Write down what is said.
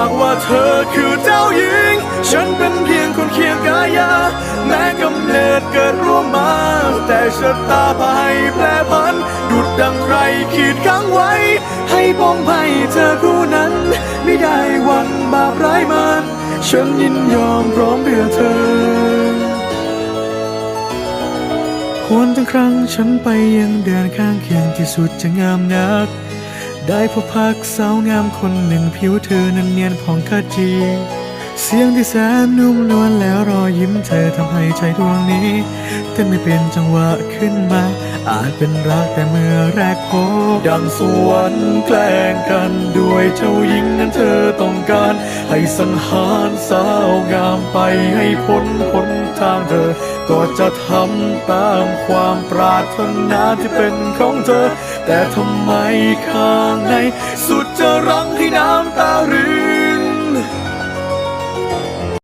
ากว่าเธอคือเจ้าหญิง ฉันเป็นเพียงคนเคียงกายา แม้กำเนิดเกิดร่วมมา แต่ชะตาพายแปรผัน ดุดดังใครขีดข้งไว้ ให้ปองให้เธอคู่นั้น ไม่ได้หวันบาปร้ายมัน ฉันยินยอมพร้อมเพื่อเธอหวนทั้งครั้งฉันไปยังเดินข้างเคียงที่สุดจะงามนัก ได้พบพักสาวงามคนหนึ่งผิวเธอนั้นเนียนผ่องขจี เสียงที่แสนนุ่มนวลแล้วรอยยิ้มเธอทำให้ใจดวงนี้เต้นไม่เป็นจังหวะขึ้นมา อาจเป็นรักแต่เมื่อแรกพบดังสวรรค์แกล้งกันด้วยเจ้าหญิงนั้นเธอต้องการ ให้สังหารสาวงามไปให้พ้นพ้นทางเธอ ก็จะทำตามความปรารถนาที่เป็นของเธอ แต่ทำไมข้างในสุดจะรังให้น้ำตา